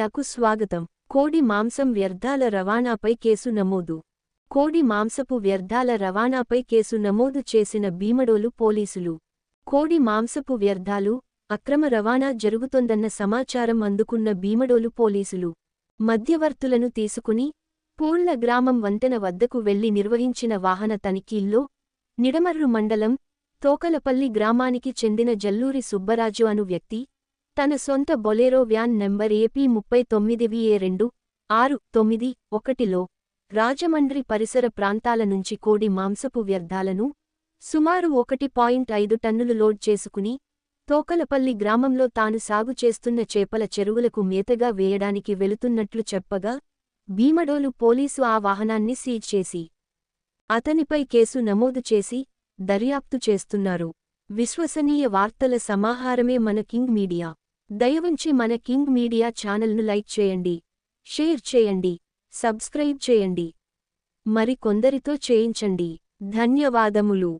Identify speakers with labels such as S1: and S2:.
S1: మీడియాకు స్వాగతం. కోడి మాంసం వ్యర్థాల రవాణాపై కేసు నమోదు. కోడి మాంసపు వ్యర్థాల రవాణాపై కేసు నమోదు చేసిన భీమడోలు పోలీసులు. కోడి మాంసపు వ్యర్థాలు అక్రమ రవాణా జరుగుతోందన్న సమాచారం అందుకున్న భీమడోలు పోలీసులు. మధ్యవర్తులను తీసుకుని పూళ్ళ గ్రామం వంతెన వద్దకు వెళ్ళి నిర్వహించిన వాహన తనిఖీల్లో నిడమర్రు మండలం తోకలపల్లి గ్రామానికి చెందిన జల్లూరి సుబ్బరాజు అను వ్యక్తి తన సొంత బొలేరో వ్యాన్ నెంబర్ ఏపీ ముప్పై తొమ్మిది విఏ రెండు ఆరు తొమ్మిది ఒకటిలో రాజమండ్రి పరిసర ప్రాంతాల నుంచి కోడి మాంసపు వ్యర్థాలను సుమారు ఒకటి పాయింట్ ఐదు టన్నులు లోడ్ చేసుకుని తోకలపల్లి గ్రామంలో తాను సాగు చేస్తున్న చేపల చెరువులకు మేతగా వేయడానికి వెళుతున్నట్లు చెప్పగా భీమడోలు పోలీసు ఆ వాహనాన్ని సీజ్ చేసి అతనిపై కేసు నమోదు చేసి దర్యాప్తు చేస్తున్నారు. విశ్వసనీయ వార్తల సమాహారమే మన కింగ్ మీడియా. దయవుంచి మన కింగ్ మీడియా ఛానల్ను లైక్ చేయండి షేర్ చేయండి సబ్స్క్రైబ్ చేయండి. మరి కొందరితో చేయించండి. ధన్యవాదములు.